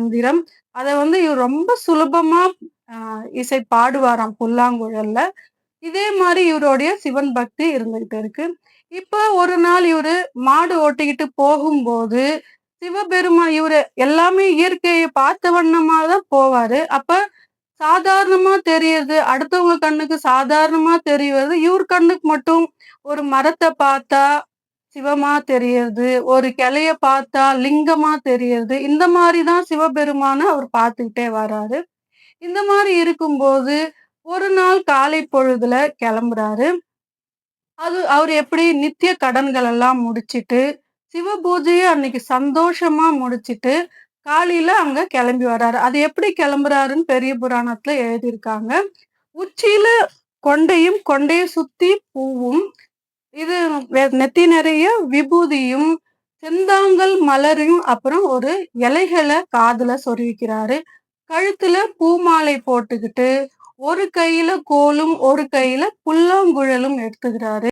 மந்திரம் அதை வந்து இவர் ரொம்ப சுலபமா இசை பாடுவாராம் புல்லாங்குழல்ல. இதே மாதிரி இவருடைய சிவன் பக்தி இருந்துகிட்டு இருக்கு. இப்ப ஒரு நாள் இவரு மாடு ஓட்டிக்கிட்டு போகும்போது, சிவபெருமான் இவரு எல்லாமே இயற்கையை பார்த்த வண்ணமா தான் போவாரு. அப்ப சாதாரணமா தெரியறது, அடுத்தவங்க கண்ணுக்கு சாதாரணமா தெரியறது, இவர் கண்ணுக்கு மட்டும் ஒரு மரத்தை பார்த்தா சிவமா தெரியறது, ஒரு கிளைய பார்த்தா லிங்கமா தெரியறது. இந்த மாதிரி தான் சிவபெருமான அவர் பார்த்துக்கிட்டே வராரு. இந்த மாதிரி இருக்கும்போது, ஒரு நாள் காலை பொழுதுல கிளம்புறாரு. அது அவர் எப்படி நித்திய கடன்கள் எல்லாம் முடிச்சிட்டு சிவ பூஜையை அன்னைக்கு சந்தோஷமா முடிச்சிட்டு காலையில அங்க கிளம்பி வர்றாரு அது எப்படி கிளம்புறாருன்னு பெரிய புராணத்துல எழுதியிருக்காங்க. உச்சியில கொண்டையும், கொண்டைய சுத்தி பூவும், இது நெத்தி நிறைய விபூதியும், செந்தாங்கல் மலரையும், அப்புறம் ஒரு இலைகள காதுல சொருவிக்கிறாரு. கழுத்துல பூமாலை போட்டுக்கிட்டு, ஒரு கையில கோலும், ஒரு கையில புல்லாங்குழலும் எடுத்துக்கிறாரு.